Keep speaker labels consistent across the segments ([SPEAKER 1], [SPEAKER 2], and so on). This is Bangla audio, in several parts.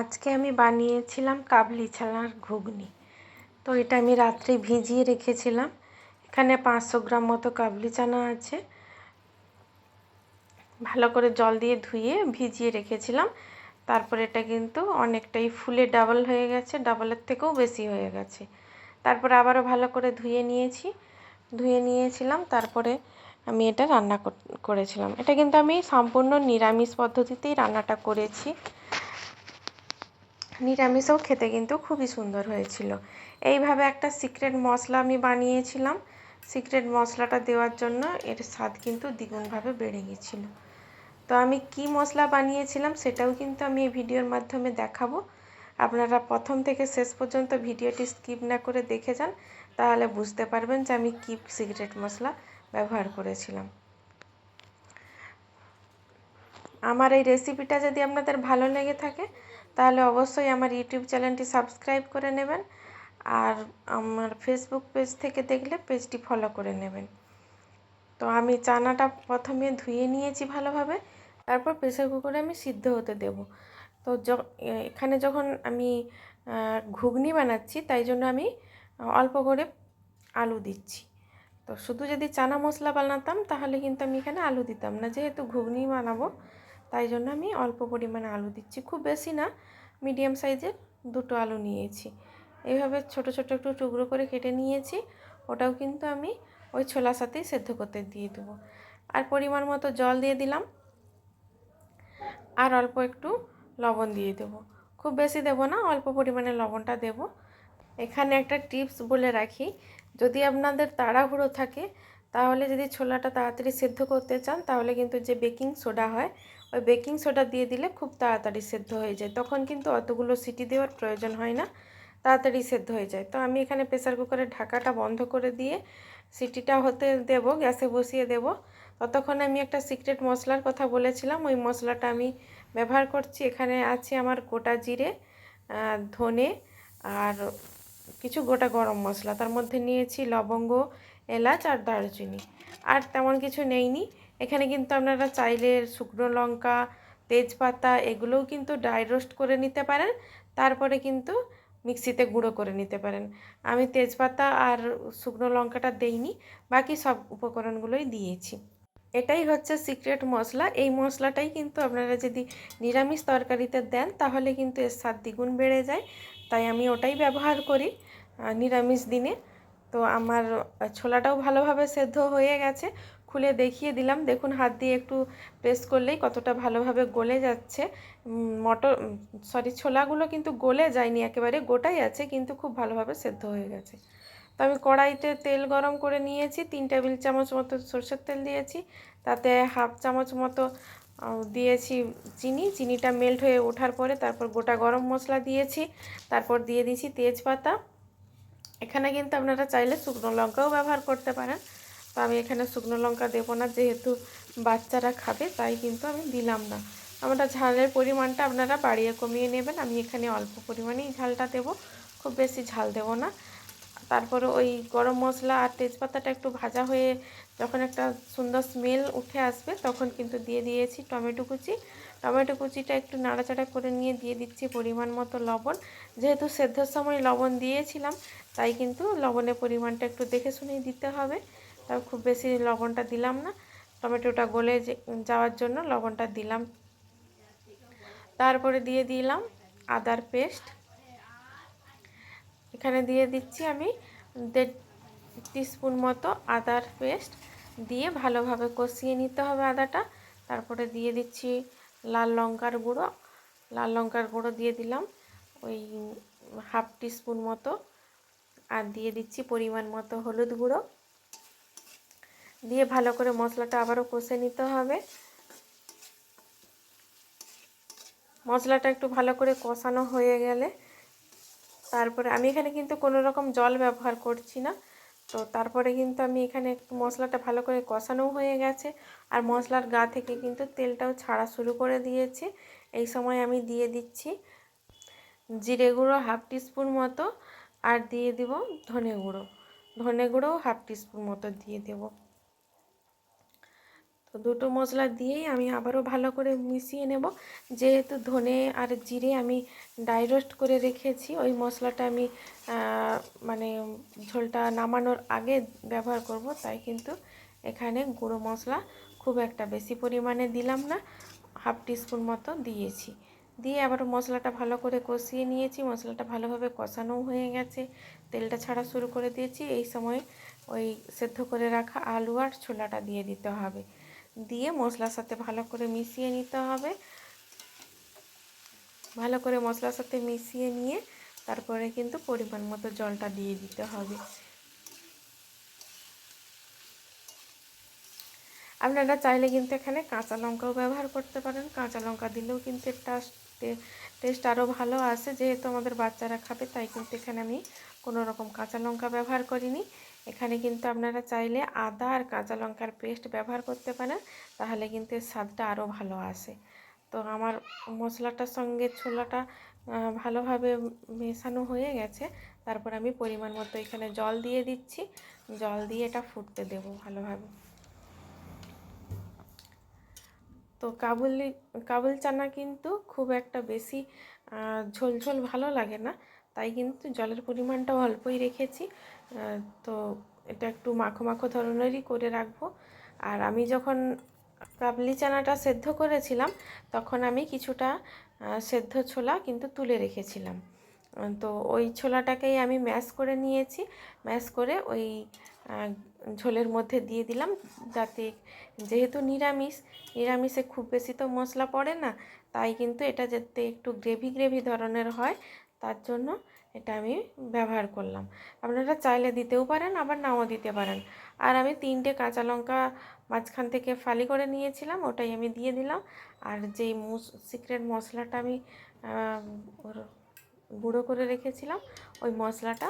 [SPEAKER 1] আজকে আমি বানিয়েছিলাম কাবলি ছানার ঘুগনি। তো এটা আমি রাত্রে ভিজিয়ে রেখেছিলাম। এখানে পাঁচশো গ্রাম মতো কাবলি চানা আছে। ভালো করে জল দিয়ে ধুয়ে ভিজিয়ে রেখেছিলাম। তারপর এটা কিন্তু অনেকটাই ফুলে ডাবল হয়ে গেছে, ডাবলের থেকেও বেশি হয়ে গেছে। তারপর আবারও ভালো করে ধুয়ে নিয়েছি। ধুয়ে নিয়েছিলাম, তারপরে আমি এটা রান্না করেছিলাম। এটা কিন্তু আমি সম্পূর্ণ নিরামিষ পদ্ধতিতেই রান্নাটা করেছি। নিরামিষও খেতে কিন্তু খুবই সুন্দর হয়েছিল। এইভাবে একটা সিক্রেট মশলা আমি বানিয়েছিলাম। সিক্রেট মশলাটা দেওয়ার জন্য এর স্বাদ কিন্তু দ্বিগুণভাবে বেড়ে গেছিল। তো আমি কি মশলা বানিয়েছিলাম সেটাও কিন্তু আমি এই ভিডিওর মাধ্যমে দেখাবো। আপনারা প্রথম থেকে শেষ পর্যন্ত ভিডিওটি স্কিপ না করে দেখে যান, তাহলে বুঝতে পারবেন যে আমি কি সিক্রেট মশলা ব্যবহার করেছিলাম। আমার এই রেসিপিটা যদি আপনাদের ভালো লেগে থাকে, তাহলে অবশ্যই আমার ইউটিউব চ্যানেলটি সাবস্ক্রাইব করে নেবেন আর আমার ফেসবুক পেজ থেকে দেখলে পেজটি ফলো করে নেবেন। তো আমি চানাটা প্রথমে ধুয়ে নিয়েছি ভালোভাবে, তারপর প্রেসার কুকারে আমি সিদ্ধ হতে দেব। তো এখানে যখন আমি ঘুগনি বানাচ্ছি, তাই জন্য আমি অল্প করে আলু দিচ্ছি। তো শুধু যদি চানা মশলা বানাতাম, তাহলে কিন্তু আমি এখানে আলু দিতাম না। যেহেতু ঘুগনি বানাবো তাই জন্য আমি অল্প পরিমাণে আলু দিচ্ছি। খুব বেশি না, মিডিয়াম সাইজের দুটো আলু নিয়েছি। এইভাবে ছোট ছোট একটু টুকরো করে কেটে নিয়েছি। ওটাও কিন্তু আমি ওই ছোলার সাথেই সেদ্ধ করতে দিয়ে দেবো। আর পরিমাণ মতো জল দিয়ে দিলাম। আর অল্প একটু লবণ দিয়ে দেবো। খুব বেশি দেব না, অল্প পরিমাণে লবণটা দেব। এখানে একটা টিপস বলে রাখি, যদি আপনাদের তাড়াহুড়ো থাকে তাহলে যদি ছোলাটা তাড়াতাড়ি সেদ্ধ করতে চান, তাহলে কিন্তু যে বেকিং সোডা হয়, ওই বেকিং সোডা দিয়ে দিলে খুব তাড়াতাড়ি সেদ্ধ হয়ে যায়। তখন কিন্তু অতগুলো সিটি দেওয়ার প্রয়োজন হয় না, তাড়াতাড়ি সেদ্ধ হয়ে যায়। তো আমি এখানে প্রেসার কুকারের ঢাকাটা বন্ধ করে দিয়ে সিটিটা হতে দেব, গ্যাসে বসিয়ে দেব। ততক্ষণ আমি একটা সিক্রেট মশলার কথা বলেছিলাম, ওই মশলাটা আমি ব্যবহার করছি। এখানে আছে আমার গোটা জিরে ধনে আর কিছু গোটা গরম মশলা। তার মধ্যে নিয়েছি লবঙ্গ, এলাচ আর দারুচিনি। আর তেমন কিছু নেইনি। এখানে কিন্তু আপনারা চাইলে শুকনো লঙ্কা, তেজপাতা এগুলোও কিন্তু ড্রাই রোস্ট করে নিতে পারেন। তারপরে কিন্তু মিক্সিতে গুঁড়ো করে নিতে পারেন। আমি তেজপাতা আর শুকনো লঙ্কাটা দেইনি। বাকি সব উপকরণগুলোই দিয়েছি। এটাই হচ্ছে সিক্রেট মশলা। এই মশলাটাই কিন্তু আপনারা যদি নিরামিষ তরকারিতে দেন, তাহলে কিন্তু এর স্বাদ দ্বিগুণ বেড়ে যায়। তাই আমি ওটাই ব্যবহার করি নিরামিষ দিনে। তো আমার ছোলাটাও ভালোভাবে সেদ্ধ হয়ে গেছে। খুলে দেখিয়ে দিলাম। দেখুন, হাত দিয়ে একটু প্রেস করলেই কতটা ভালোভাবে গলে যাচ্ছে। মটর, সরি, ছোলাগুলো কিন্তু গলে যায়নি, একেবারে গোটাই আছে, কিন্তু খুব ভালোভাবে সেদ্ধ হয়ে গেছে। তো আমি কড়াইতে তেল গরম করে নিয়েছি, তিন টেবিল চামচ মতো সরষের তেল দিয়েছি। তাতে হাফ চামচ মতো দিয়েছি চিনি, চিনিটা মেল্ট হয়ে ওঠার পরে তারপর গোটা গরম মশলা দিয়েছি, তারপর দিয়ে দিয়েছি তেজপাতা। এখানে কিন্তু আপনারা চাইলে শুকনো লঙ্কাও ব্যবহার করতে পারেন। তো আমি এখানে শুকনো লঙ্কা দেবো না, যেহেতু বাচ্চারা খাবে, তাই কিন্তু আমি দিলাম না। আমরা ঝালের পরিমাণটা আপনারা বাড়িয়ে কমিয়ে নেবেন, আমি এখানে অল্প পরিমাণেই ঝালটা দেব। খুব বেশি ঝাল দেব না। তারপরে ওই গরম মশলা আর তেজপাতাটা একটু ভাজা হয়ে যখন একটা সুন্দর স্মেল উঠে আসবে, তখন কিন্তু দিয়ে দিয়েছি টমেটো কুচি। টমেটো কুচিটা একটু নাড়াচাড়া করে নিয়ে দিয়ে দিচ্ছি পরিমাণ মতো লবণ। যেহেতু সেদ্ধর সময় লবণ দিয়েছিলাম, তাই কিন্তু লবণের পরিমাণটা একটু দেখে শুনেই দিতে হবে। তাও খুব বেশি লবণটা দিলাম না। টমেটোটা গলে যাওয়ার জন্য লবণটা দিলাম। তারপরে দিয়ে দিলাম আদার পেস্ট। এখানে দিয়ে দিচ্ছি আমি দেড় টিস্পুন মতো আদার পেস্ট দিয়ে ভালোভাবে কষিয়ে নিতে হবে আদাটা। তারপরে দিয়ে দিচ্ছি লাল লঙ্কার গুঁড়ো। লাল লঙ্কার গুঁড়ো দিয়ে দিলাম ওই হাফ টিস্পুন মতো। আর দিয়ে দিচ্ছি পরিমাণ মতো হলুদ গুঁড়ো। দিয়ে ভালো করে মশলাটা আবারও কষে নিতে হবে। মশলাটা একটু ভালো করে কষানো হয়ে গেলে তারপরে আমি এখানে কিন্তু কোনো রকম জল ব্যবহার করছি না। তো তারপরে কিন্তু আমি এখানে একটু মশলাটা ভালো করে কষানোও হয়ে গেছে। আর মশলার গা থেকে কিন্তু তেলটাও ছাড়া শুরু করে দিয়েছে। এই সময় আমি দিয়ে দিচ্ছি জিরে গুঁড়ো হাফ টিস্পুন মতো। আর দিয়ে দিব ধনে গুঁড়ো। ধনে গুঁড়োও হাফ টিস্পুন মতো দিয়ে দেব। তো দুটো মশলা দিয়েই আমি আবারও ভালো করে মিশিয়ে নেব। যেহেতু ধনে আর জিরে আমি ডাই রোস্ট করে রেখেছি, ওই মশলাটা আমি মানে ঝোলটা নামানোর আগে ব্যবহার করব, তাই কিন্তু এখানে গুঁড়ো মশলা খুব একটা বেশি পরিমাণে দিলাম না, হাফ টিস্পুন মতো দিয়েছি। দিয়ে আবার মশলাটা ভালো করে কষিয়ে নিয়েছি, মশলাটা ভালোভাবে কষানো হয়ে গেছে। তেলটা ছাড়া শুরু করে দিয়েছি, এই সময় ওই সেদ্ধ করে রাখা আলু আর ছোলাটা দিয়ে দিতে হবে। দিয়ে মশলার সাথে ভালো করে মিশিয়ে নিতে হবে। ভালো করে মশলার সাথে মিশিয়ে নিয়ে তারপরে কিন্তু পরিমাণ মতো জলটা দিয়ে দিতে হবে। আপনারা চাইলে কিন্তু এখানে কাঁচা লঙ্কাও ব্যবহার করতে পারেন। কাঁচা লঙ্কা দিলেও কিন্তু একটা টেস্ট আরও ভালো আসে। যেহেতু আমাদের বাচ্চারা খাবে, তাই কিন্তু এখানে আমি কোনো রকম কাঁচা লঙ্কা ব্যবহার করিনি। এখানে কিন্তু আপনারা চাইলে আদা আর কাঁচা লঙ্কার পেস্ট ব্যবহার করতে পারেন তাহলে কিন্তু এর স্বাদটা আরও ভালো আসে। তো আমার মশলাটার সঙ্গে ছোলাটা ভালোভাবে মেশানো হয়ে গেছে। তারপর আমি পরিমাণ মতো এখানে জল দিয়ে দিচ্ছি। জল দিয়ে এটা ফুটতে দেবো ভালোভাবে। তো কাবুলি কাবুল চানা কিন্তু খুব একটা বেশি আহ, ঝোল ঝোল ভালো লাগে না। তাই কিন্তু জলের পরিমাণটাও অল্পই রেখেছি। তো এটা একটু মাখো মাখো ধরনেরই করে রাখব। আর আমি যখন কাবলি চানাটা সেদ্ধ করেছিলাম, তখন আমি কিছুটা সেদ্ধ ছোলা কিন্তু তুলে রেখেছিলাম। তো ওই ছোলাটাকেই আমি ম্যাশ করে নিয়েছি। ম্যাশ করে ওই ঝোলের মধ্যে দিয়ে দিলাম। যাতে যেহেতু নিরামিষ, নিরামিষে খুব বেশি তো মশলা পড়ে না, তাই কিন্তু এটা যাতে একটু গ্রেভি গ্রেভি ধরনের হয়, তার জন্য এটা আমি ব্যবহার করলাম। আপনারা চাইলে দিতেও পারেন, আবার নাও দিতে পারেন। আর আমি তিনটে কাঁচা লঙ্কা মাঝখান থেকে ফালি করে নিয়েছিলাম, ওটাই আমি দিয়ে দিলাম। আর যেই মুস সিক্রেট মশলাটা আমি গুঁড়ো করে রেখেছিলাম, ওই মশলাটা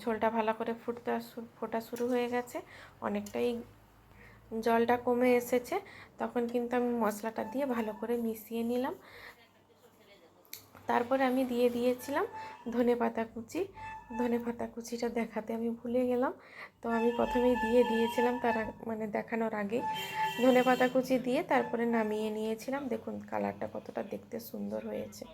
[SPEAKER 1] ঝোলটা ভালো করে ফুটতে ফোটা শুরু হয়ে গেছে। অনেকটাই জলটা কমে এসেছে। তখন কিন্তু আমি মশলাটা দিয়ে ভালো করে মিশিয়ে নিলাম। তারপরে আমি দিয়ে দিয়েছিলাম ধনে পাতা কুচি। ধনে পাতা কুচিটা দেখাতে আমি ভুলে গেলাম। তো আমি প্রথমেই দিয়ে দিয়েছিলাম তার মানে দেখানোর আগে ধনে পাতা কুচি দিয়ে তারপরে নামিয়ে নিয়েছিলাম। দেখুন কালারটা কতটা দেখতে সুন্দর হয়েছে।